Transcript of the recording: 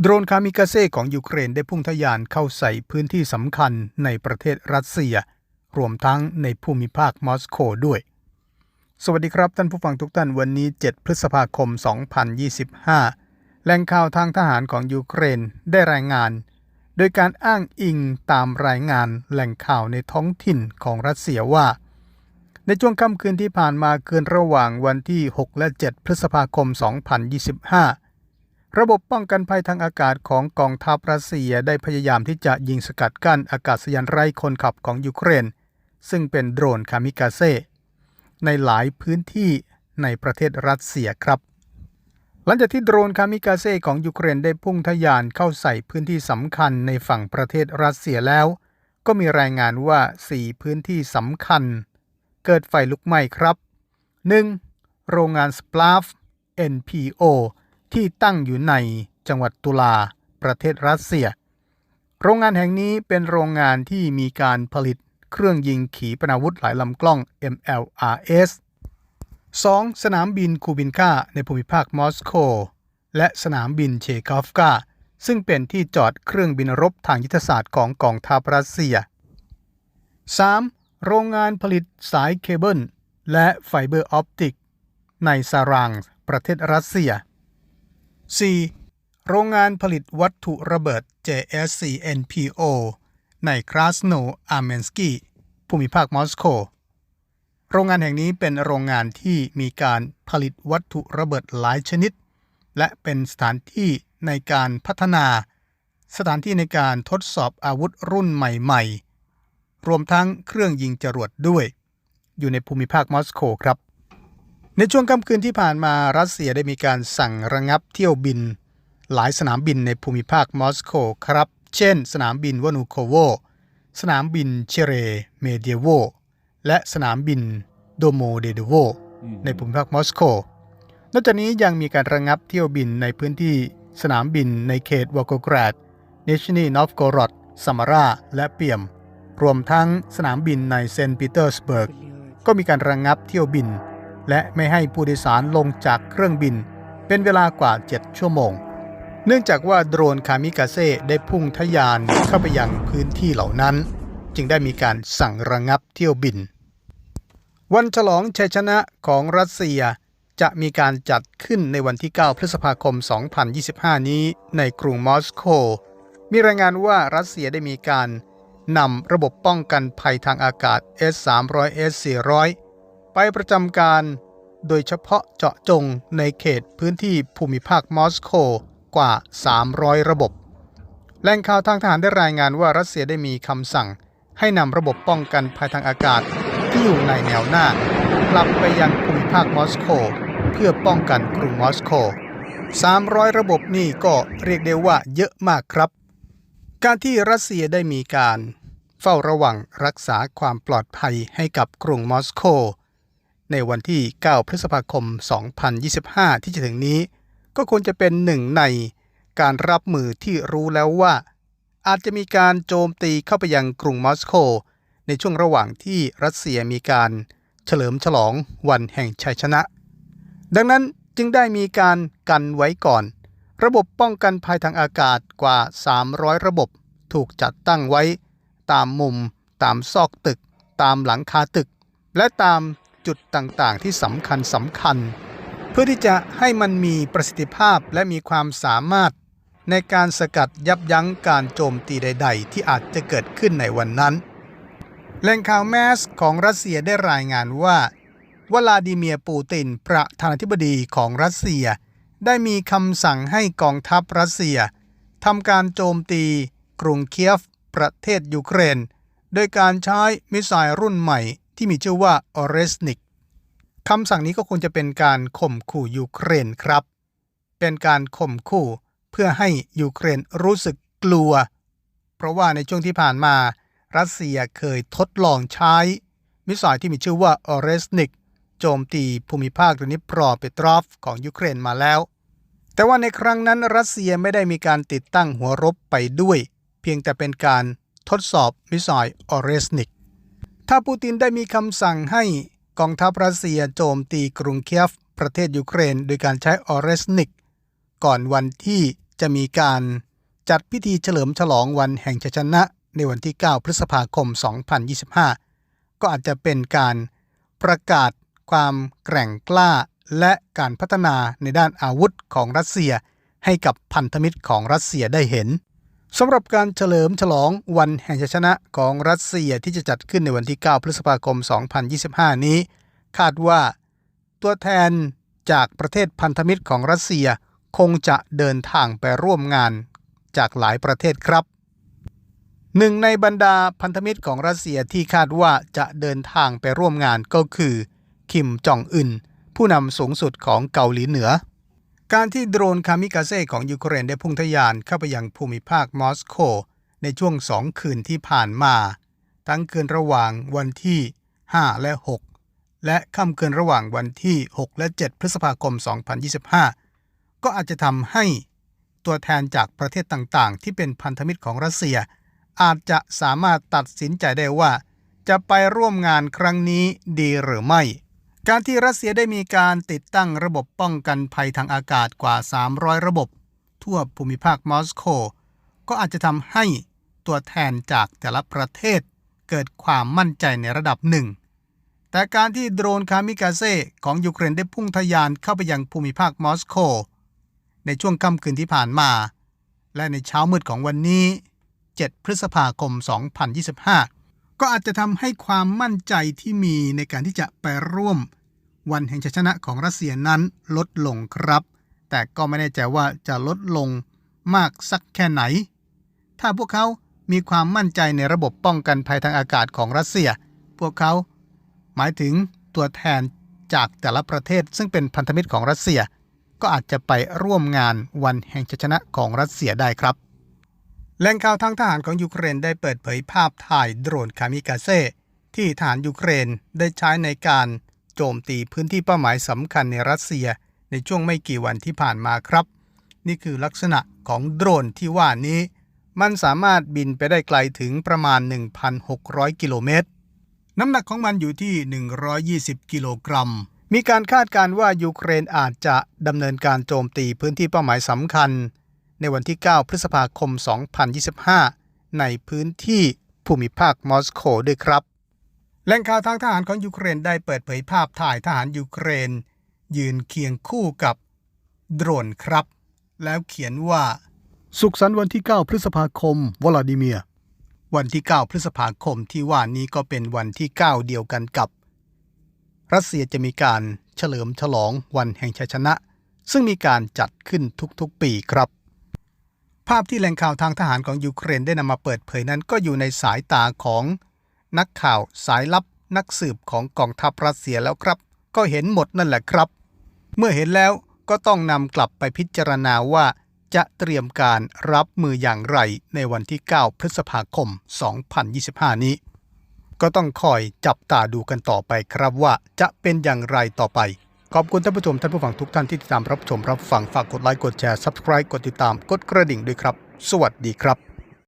โดรนคามิกาเซ่ของยูเครนได้พุ่งทะยานเข้าใส่พื้นที่สำคัญในประเทศรัสเซีย รวมทั้งในภูมิภาคมอสโกด้วย สวัสดีครับท่านผู้ฟังทุกท่านวันนี้ 7 พฤษภาคม 2025 แหล่งข่าวทางทหารของยูเครนได้รายงาน โดยการอ้างอิงตามรายงานแหล่งข่าวในท้องถิ่นของรัสเซียว่า ในช่วงค่ำคืนที่ผ่านมาคืนระหว่างวันที่ 6 และ 7 พฤษภาคม 2025 ระบบป้องกันภัยทางอากาศของกองทัพรัสเซียได้พยายามที่จะยิงสกัดกั้นอากาศยานไร้คนขับของยูเครน ซึ่งเป็นโดรนคามิกาเซ่ในหลายพื้นที่ในประเทศรัสเซียครับ หลังจากที่โดรนคามิกาเซ่ของยูเครนได้พุ่งทะยานเข้าใส่พื้นที่สำคัญในฝั่งประเทศรัสเซียแล้ว ก็มีรายงานว่า 4 พื้นที่สำคัญ เกิดไฟลุกไหม้ครับ 1. โรงงานสปลาฟ NPO ที่ตั้งอยู่ในจังหวัดตุลาประเทศรัสเซีย โรงงานแห่งนี้เป็นโรงงานที่มีการผลิตเครื่องยิงขีปนาวุธหลายลำกล้อง MLRS 2. สนามบินคูบินกาในภูมิภาคมอสโก และสนามบินเชคอฟกาซึ่งเป็นที่จอดเครื่องบินรบทางยุทธศาสตร์ของกองทัพรัสเซีย 3. โรงงานผลิตสายเคเบิลและไฟเบอร์ออปติก ในซารังประเทศรัสเซีย 4. โรงงานผลิตวัตถุระเบิด JSCNPO ในคราสโนอาร์เมนสกีภูมิภาคมอสโก โรงงานแห่งนี้เป็นโรงงานที่มีการผลิตวัตถุระเบิดหลายชนิด และเป็นสถานที่ในการพัฒนา สถานที่ในการทดสอบอาวุธรุ่นใหม่ ๆ รวมทั้งเครื่องยิงจรวดด้วย อยู่ในภูมิภาคมอสโกครับ ในช่วงค่ำคืนที่ผ่านมารัสเซียได้มีการสั่งระงับเที่ยวบิน หลายสนามบินในภูมิภาคมอสโกครับ เช่น สนามบินวานูโคโว สนามบินเชเรเมเดียโว และสนามบินโดโมเดเดโว ในภูมิภาคมอสโก นอกจากนี้ยังมีการระงับเที่ยวบินในพื้นที่สนามบินในเขตวอโกกราดเนชนีนอฟโกรอดซามาราและเปียม รวมทั้งสนามบินในเซนต์ปีเตอร์สเบิร์ก ก็มีการระงับเที่ยวบิน และไม่ให้ผู้โดยสารลงจากเครื่องบิน เป็นเวลากว่า 7 ชั่วโมง เนื่องจากว่าโดรนคามิกาเซ่ได้พุ่งทะยานเข้าไปยังพื้นที่เหล่านั้น จึงได้มีการสั่งระงับเที่ยวบิน วันฉลองชัยชนะของรัสเซียจะมีการจัดขึ้นในวันที่ 9 พฤษภาคม 2025 นี้ในกรุงมอสโก มีรายงานว่ารัสเซียได้มีการนำระบบป้องกันภัยทางอากาศ S300 S400 ไปประจำการโดยเฉพาะเจาะจงในเขตพื้นที่ภูมิภาคมอสโกกว่า 300 ระบบ แหล่งข่าวทางทหารได้รายงานว่ารัสเซียได้มีคำสั่ง ให้นำระบบป้องกันภัยทางอากาศที่อยู่ในแนวหน้ากลับไปยังภูมิภาคมอสโก เพื่อป้องกันกรุงมอสโก 300 ระบบนี่ก็เรียกได้ว่าเยอะมากครับ การที่รัสเซียได้มีการ เฝ้าระวังรักษาความปลอดภัยให้กับกรุงมอสโก ในวันที่ 9 พฤษภาคม 2025 ที่จะถึงนี้ ก็ควรจะเป็นหนึ่งในการรับมือที่รู้แล้วว่า อาจจะมีการโจมตีเข้าไปยังกรุงมอสโก ในช่วงระหว่างที่รัสเซียมีการเฉลิมฉลองวันแห่งชัยชนะ ดังนั้นจึงได้มีการกันไว้ก่อน ระบบป้องกันภัยทางอากาศกว่า 300 ระบบถูกจัดตั้งไว้ ตามมุม ตามซอกตึก ตามหลังคาตึก และตาม จุดต่างๆ ที่สำคัญสำคัญ เพื่อที่จะให้มันมีประสิทธิภาพและมีความสามารถ ในการสกัดยับยั้งการโจมตีใด ๆ ที่อาจจะเกิดขึ้นในวันนั้นแหล่งข่าวแมสของรัสเซียได้รายงานว่าวลาดิเมียร์ปูติน ประธานาธิบดีของรัสเซีย ได้มีคำสั่งให้กองทัพรัสเซียทำการโจมตีกรุงเคียฟ ประเทศยูเครน โดยการใช้มิสไซล์รุ่นใหม่ ที่มีชื่อว่าออเรสนิกคำสั่งนี้ก็คงจะเป็นการข่มขู่ยูเครนครับ เป็นการข่มขู่เพื่อให้ยูเครนรู้สึกกลัว เพราะว่าในช่วงที่ผ่านมา รัสเซียเคยทดลองใช้ มิสไซล์ที่มีชื่อว่าออเรสนิกโจมตีภูมิภาคดินิปรอเปตรอฟของยูเครนมาแล้ว แต่ว่าในครั้งนั้นรัสเซียไม่ได้มีการติดตั้งหัวรบไปด้วย เพียงแต่เป็นการทดสอบมิสไซล์ออเรสนิก ถ้าปูตินได้มีคำสั่งให้กองทัพรัสเซียโจมตีกรุงเคียฟ ประเทศยูเครน โดยการใช้ออเรสนิก ก่อนวันที่จะมีการจัดพิธีเฉลิมฉลองวันแห่งชัยชนะในวันที่ 9 พฤษภาคม 2025 ก็อาจจะเป็นการประกาศความแกร่งกล้าและการพัฒนาในด้านอาวุธของรัสเซียให้กับพันธมิตรของรัสเซียได้เห็น สำหรับการเฉลิมฉลองวันแห่งชัยชนะของรัสเซียที่จะจัดขึ้นในวันที่ 9 พฤษภาคม 2025 นี้ คาดว่า ตัวแทนจากประเทศพันธมิตรของรัสเซียคงจะเดินทางไปร่วมงานจากหลายประเทศครับ หนึ่งในบรรดาพันธมิตรของรัสเซียที่คาดว่าจะเดินทางไปร่วมงานก็คือ คิมจองอึนผู้นำสูงสุดของเกาหลีเหนือ การที่โดรนคามิกาเซ่ของยูเครนได้พุ่งทะยานเข้าไปยังภูมิภาคมอสโกในช่วงสองคืนที่ผ่านมา ทั้งคืนระหว่างวันที่ 5 และ 6 และค่ำคืนระหว่างวันที่ 6 และ 7 พฤษภาคม 2025 ก็อาจจะทำให้ตัวแทนจากประเทศต่างๆ ที่เป็นพันธมิตรของรัสเซีย อาจจะสามารถตัดสินใจได้ว่า จะไปร่วมงานครั้งนี้ดีหรือไม่ การที่รัสเซียได้มีการติดตั้งระบบป้องกันภัยทางอากาศกว่า 300 ระบบ ทั่วภูมิภาคมอสโกก็อาจจะทำให้ตัวแทนจากแต่ละประเทศเกิดความมั่นใจในระดับหนึ่ง แต่การที่โดรนคามิกาเซ่ของยูเครนได้พุ่งทะยานเข้าไปยังภูมิภาคมอสโกในช่วงค่ำคืนที่ผ่านมา และในเช้ามืดของวันนี้ 7 พฤษภาคม 2025 ก็อาจจะทำให้ความมั่นใจที่มีในการที่จะไปร่วม วันแห่งชัยชนะของรัสเซียนั้นลดลงครับ แต่ก็ไม่แน่ใจว่าจะลดลงมากสักแค่ไหน ถ้าพวกเขามีความมั่นใจในระบบป้องกันภัยทางอากาศของรัสเซีย พวกเขา หมายถึงตัวแทนจากแต่ละประเทศซึ่งเป็นพันธมิตรของรัสเซีย ก็อาจจะไปร่วมงานวันแห่งชัยชนะของรัสเซียได้ครับ แหล่งข่าวทางทหารของยูเครนได้เปิดเผยภาพถ่ายโดรนคามิกาเซ่ที่ทหารยูเครนได้ใช้ในการโจมตีพื้นที่เป้าหมายสำคัญในรัสเซียในช่วงไม่กี่วันที่ผ่านมาครับ นี่คือลักษณะของโดรนที่ว่านี้ มันสามารถบินไปได้ไกลถึงประมาณ 1,600 กิโลเมตร น้ำหนักของมันอยู่ที่ 120 กิโลกรัม มีการคาดการณ์ว่ายูเครนอาจจะดำเนินการโจมตีพื้นที่เป้าหมายสำคัญ ในวันที่ 9 พฤษภาคม 2025 ในพื้นที่ภูมิภาคมอสโกด้วยครับ แหล่งข่าวทางทหารของยูเครนได้เปิดเผยภาพถ่ายทหารยูเครน ยืนเคียงคู่กับโดรนครับ แล้วเขียนว่า สุขสันต์วันที่ 9 พฤษภาคม วลาดิเมียร์วันที่ 9 พฤษภาคมที่ว่านี้ก็เป็นวันที่ 9 เดียวกันกับ รัสเซียจะมีการเฉลิมฉลองวันแห่งชัยชนะ ซึ่งมีการจัดขึ้นทุกๆปีครับภาพที่แหล่งข่าวทางทหารของยูเครนได้นำมาเปิดเผยนั้นก็อยู่ในสายตาของนักข่าวสายลับนักสืบของกองทัพรัสเซียแล้วครับ ก็เห็นหมดนั่นแหละครับ เมื่อเห็นแล้วก็ต้องนำกลับไปพิจารณาว่า จะเตรียมการรับมืออย่างไรในวันที่ 9 พฤษภาคม 2025 นี้ ก็ต้องคอยจับตาดูกันต่อไปครับว่าจะเป็นอย่างไรต่อไป ขอบคุณท่านผู้ชมท่านผู้ฟังทุกท่านที่ติดตามรับชมรับฟังฝากกดไลค์กดแชร์ Subscribe กดติดตามกดกระดิ่งด้วยครับ สวัสดีครับ